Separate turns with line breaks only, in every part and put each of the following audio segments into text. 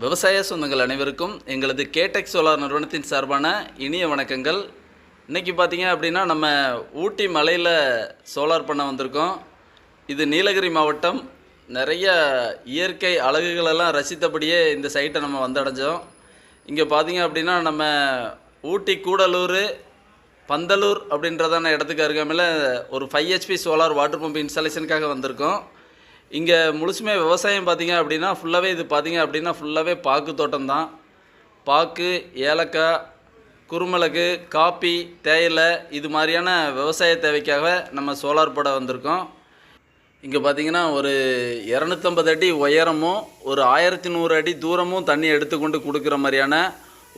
விவசாய சொந்தங்கள் அனைவருக்கும் எங்களது கேடெக் சோலார் நிறுவனத்தின் சார்பான இனிய வணக்கங்கள். இன்றைக்கி பார்த்தீங்க அப்படின்னா நம்ம ஊட்டி மலையில் சோலார் பண்ண வந்திருக்கோம். இது நீலகிரி மாவட்டம். நிறைய இயற்கை அழகுகளெல்லாம் ரசித்தபடியே இந்த சைட்டை நம்ம வந்தடைஞ்சோம். இங்கே பார்த்தீங்க அப்படின்னா நம்ம ஊட்டி கூடலூர் பந்தலூர் அப்படின்றதான இடத்துக்கு அருகாமையில் ஒரு five HP solar water pump இன்ஸ்டாலேஷனுக்காக வந்திருக்கோம். இங்கே முழுசுமே விவசாயம் பார்த்தீங்க அப்படின்னா ஃபுல்லாகவே இது பார்த்தீங்க அப்படின்னா ஃபுல்லாகவே பாக்கு தோட்டம் தான். பாக்கு ஏலக்காய் குருமிளகு காப்பி தேயிலை இது மாதிரியான விவசாய தேவைக்காக நம்ம சோலார் போட வந்திருக்கோம். இங்கே பார்த்தீங்கன்னா ஒரு இரநூத்தம்பது அடி உயரமும் ஒரு ஆயிரத்தி நூறு அடி தூரமும் தண்ணி எடுத்துக்கொண்டு கொடுக்குற மாதிரியான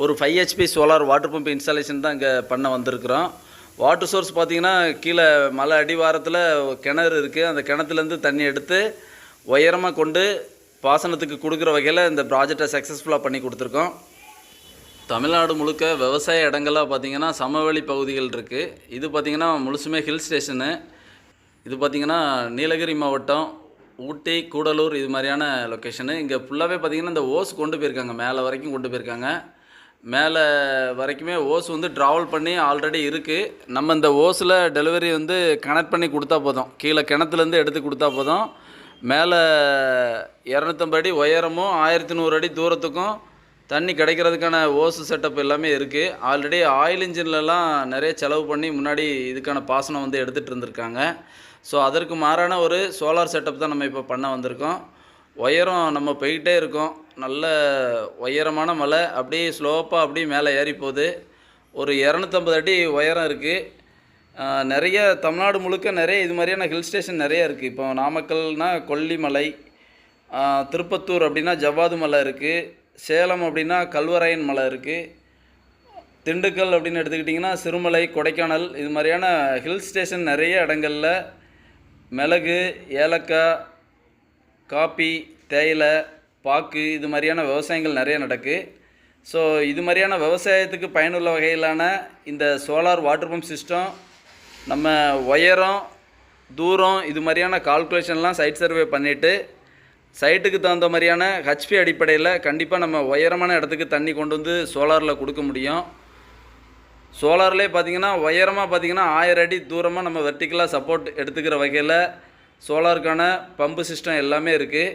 ஒரு five HP solar water pump installation தான் இங்கே பண்ண வந்திருக்கிறோம். வாட்டர் சோர்ஸ் பார்த்தீங்கன்னா கீழே மலை அடிவாரத்தில் கிணறு இருக்குது அந்த கிணத்துலேருந்து தண்ணி எடுத்து உயரமாக கொண்டு பாசனத்துக்கு கொடுக்குற வகையில் இந்த ப்ராஜெக்டை சக்ஸஸ்ஃபுல்லாக பண்ணி கொடுத்துருக்கோம். தமிழ்நாடு முழுக்க விவசாய இடங்கள்லாம் பார்த்திங்கன்னா சமவெளி பகுதிகள் இருக்குது இது பார்த்திங்கன்னா முழுசுமே ஹில் ஸ்டேஷனு இது பார்த்திங்கன்னா நீலகிரி மாவட்டம் ஊட்டி கூடலூர் இது மாதிரியான லொக்கேஷனு இங்கே ஃபுல்லாகவே பார்த்திங்கன்னா இந்த ஓஸ் கொண்டு போயிருக்காங்க. மேலே வரைக்கும் கொண்டு போயிருக்காங்க. மேலே வரைக்குமே ஓஸ் வந்து ட்ராவல் பண்ணி ஆல்ரெடி இருக்குது நம்ம இந்த ஓஸில் டெலிவரி வந்து கனெக்ட் பண்ணி கொடுத்தா போதும். கீழே கிணத்துலேருந்து எடுத்து கொடுத்தா போதும். மேலே இரநூத்தம்பது அடி உயரமும் ஆயிரத்தி நூறு அடி தூரத்துக்கும் தண்ணி கிடைக்கிறதுக்கான ஓசு செட்டப் எல்லாமே இருக்குது ஆல்ரெடி ஆயில் இன்ஜின்லலாம் நிறைய செலவு பண்ணி முன்னாடி இதுக்கான பாசனம் வந்து எடுத்துகிட்டு இருந்திருக்காங்க. ஸோ அதற்கு மாறான ஒரு சோலார் செட்டப் தான் நம்ம இப்போ பண்ண வந்திருக்கோம். உயரம் நம்ம போய்கிட்டே இருக்கோம். நல்ல உயரமான மலை அப்படியே ஸ்லோப்பாக அப்படியே மேலே ஏறி போகுது ஒரு இரநூத்தம்பது அடி உயரம் இருக்குது நிறைய தமிழ்நாடு முழுக்க நிறைய இது மாதிரியான ஹில் ஸ்டேஷன் நிறைய இருக்குது இப்போ நாமக்கல்னால் கொல்லிமலை திருப்பத்தூர் அப்படின்னா ஜவ்வாது மலை இருக்குது சேலம் அப்படின்னா கல்வராயன் மலை இருக்குது திண்டுக்கல் அப்படின்னு எடுத்துக்கிட்டிங்கன்னா சிறுமலை கொடைக்கானல் இது மாதிரியான ஹில் ஸ்டேஷன் நிறைய இடங்களில் மிளகு ஏலக்காய் காப்பி தேயிலை பாக்கு இது மாதிரியான விவசாயங்கள் நிறைய நடக்கு. ஸோ இது மாதிரியான விவசாயத்துக்கு பயனுள்ள வகையிலான இந்த சோலார் வாட்டர் பம்ப் சிஸ்டம் நம்ம உயரம் தூரம் இது மாதிரியான கால்குலேஷன்லாம் சைட் சர்வே பண்ணிவிட்டு சைட்டுக்கு தகுந்த மாதிரியான ஹெச்பி அடிப்படையில் கண்டிப்பாக நம்ம உயரமான இடத்துக்கு தண்ணி கொண்டு வந்து சோலாரில் கொடுக்க முடியும். சோலார்லேயே பார்த்தீங்கன்னா உயரமாக பார்த்தீங்கன்னா ஆயிரம் அடி தூரமாக நம்ம வெர்டிக்கலாக சப்போர்ட் எடுத்துக்கிற வகையில் சோலாருக்கான பம்பு சிஸ்டம் எல்லாமே இருக்குது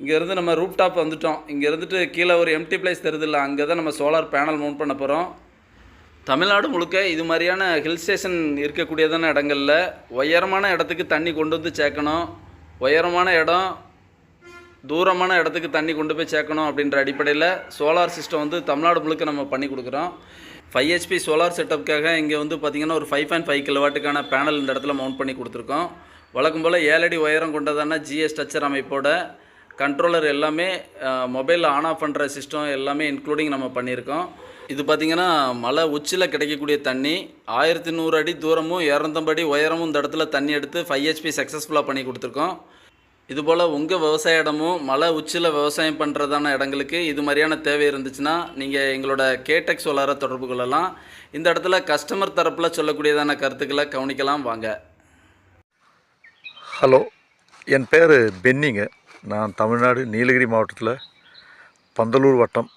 இங்கேருந்து நம்ம ரூப் டாப் வந்துட்டோம். இங்கே இருந்துட்டு கீழே ஒரு எம்டி பிளேஸ் தெரியுதுல்ல அங்கே தான் நம்ம சோலார் பேனல் மவுண்ட் பண்ண போகிறோம் தமிழ்நாடு முழுக்க இது மாதிரியான ஹில் ஸ்டேஷன் இருக்கக்கூடியதான இடங்களில் உயரமான இடத்துக்கு தண்ணி கொண்டு வந்து சேர்க்கணும். உயரமான இடம் தூரமான இடத்துக்கு தண்ணி கொண்டு போய் சேர்க்கணும் அப்படின்ற அடிப்படையில் சோலார் சிஸ்டம் வந்து தமிழ்நாடு முழுக்க நம்ம பண்ணி கொடுக்குறோம். ஃபைவ் ஹெச்பி சோலார் செட்டப்புக்காக இங்கே வந்து பார்த்திங்கன்னா ஒரு ஃபைவ் பாயிண்ட் ஃபைவ் கிலோவாட்டுக்கான பேனல் இந்த இடத்துல மவுண்ட் பண்ணி கொடுத்துருக்கோம். வழக்கம் போல் ஏழடி உயரம் கொண்டதான ஜிஎஸ் ஸ்ட்ரக்சர் அமைப்போட கண்ட்ரோலர் எல்லாமே மொபைலில் ஆன் ஆஃப் பண்ணுற சிஸ்டம் எல்லாமே இன்க்ளூடிங் நம்ம பண்ணியிருக்கோம். இது பார்த்திங்கன்னா மலை உச்சியில் கிடைக்கக்கூடிய தண்ணி ஆயிரத்தி நூறு அடி தூரமும் இரநூத்தம்படி உயரமும் இந்த இடத்துல தண்ணி எடுத்து ஃபைவ் ஹெச்பி சக்ஸஸ்ஃபுல்லாக பண்ணி கொடுத்துருக்கோம். இதுபோல் உங்கள் விவசாய இடமும் மலை உச்சியில் விவசாயம் பண்ணுறதான இடங்களுக்கு இது மாதிரியான தேவை இருந்துச்சுன்னா நீங்கள் எங்களோட கேடெக் சோலாரை தொடர்பு கொள்ளலாம். இந்த இடத்துல கஸ்டமர் தரப்பில் சொல்லக்கூடியதான கருத்துக்களை கவனிக்கலாம் வாங்க.
ஹலோ என் பேர் பென்னிங்க. நான் தமிழ்நாடு நீலகிரி மாவட்டத்தில் பந்தலூர் வட்டம்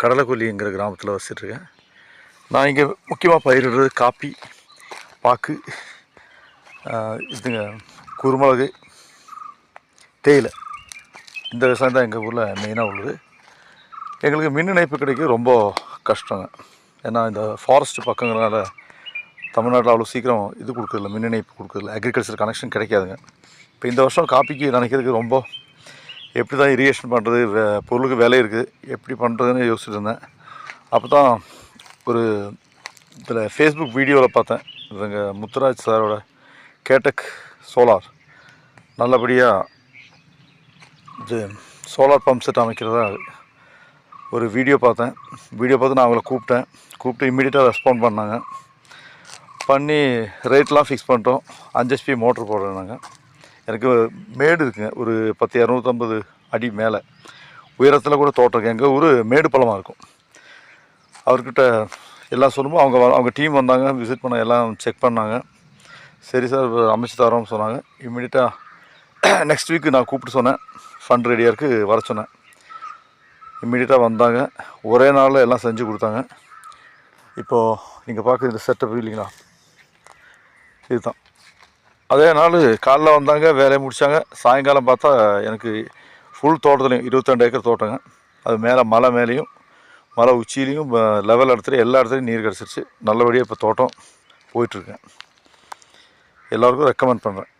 கடலக்கொல்லிங்கிற கிராமத்தில் வசிச்சிட்ருக்கேன். நான் இங்கே முக்கியமாக பயிரிடுறது காப்பி பாக்கு இதுங்க குருமிளகு தேயிலை. இந்த விவசாயம் தான் எங்கள் ஊரில் மெயினாக உள்ளது. எங்களுக்கு மின் இணைப்பு கிடைக்க ரொம்ப கஷ்டங்க. ஏன்னா இந்த ஃபாரஸ்ட் பக்கங்கிறனால தமிழ்நாட்டில் அவ்வளோ சீக்கிரம் இது கொடுக்குறதில்ல மின் இணைப்பு கொடுக்குறதில்ல அக்ரிகல்ச்சர் கனெக்ஷன் கிடைக்காதுங்க. இப்போ இந்த வருஷம் காப்பிக்கு நினைக்கிறதுக்கு ரொம்ப எப்படி தான் இரிகேஷன் பண்ணுறது பொருளுக்கு விலை இருக்குது எப்படி பண்ணுறதுன்னு யோசிச்சுட்டு இருந்தேன். அப்போ தான் ஒரு இதில் ஃபேஸ்புக் வீடியோவில் பார்த்தேன். இவங்க முத்துராஜ் சாரோட கேட்டக் சோலார். நல்லபடியாக இது சோலார் பம்ப் செட் அமைக்கிறதா ஒரு வீடியோ பார்த்தேன். வீடியோ பார்த்து நான் அவங்கள கூப்பிட்டேன். கூப்பிட்டு இம்மீடியட்டாக ரெஸ்பாண்ட் பண்ணாங்க. பண்ணி ரேட்லாம் ஃபிக்ஸ் பண்ணிட்டோம். அஞ்சு ஹெச்பி மோட்ரு போடுறேன் எனக்கு மேடு இருக்குங்க. ஒரு பத்து இரநூத்தம்பது அடி மேலே. உயரத்தில் கூட தோட்டம் எங்கள் ஊர் மேடு பழமாக இருக்கும். அவர்கிட்ட எல்லாம் சொல்லும்போது அவங்க வ- அவங்க டீம் வந்தாங்க. விசிட் பண்ண எல்லாம் செக் பண்ணாங்க. சரி சார் அமைச்சு தரோம்னு சொன்னாங்க. இம்மிடியட்டாக நெக்ஸ்ட் வீக்கு நான் கூப்பிட்டு சொன்னேன். ஃபண்ட் ரெடியாக இருக்குது வர சொன்னேன். இம்மிடியட்டாக வந்தாங்க. ஒரே நாளில் எல்லாம் செஞ்சு கொடுத்தாங்க. இப்போது நீங்கள் பார்க்குற இந்த செட்டப் இல்லைங்களா? இதுதான். அதே நாள் காலைல வந்தாங்க வேலையை முடித்தாங்க சாயங்காலம் பார்த்தா எனக்கு ஃபுல் தோட்டத்துலையும் இருபத்தெண்டு ஏக்கர் தோட்டங்க. அது மேலே மலை மேலேயும் மலை உச்சியிலையும் லெவல் இடத்துலையும் எல்லா இடத்துலையும் நீர் கிடச்சிருச்சு. நல்லபடியாக இப்போ தோட்டம் போயிட்டுருக்கேன் எல்லாருக்கும் ரெக்கமெண்ட் பண்ணுறேன்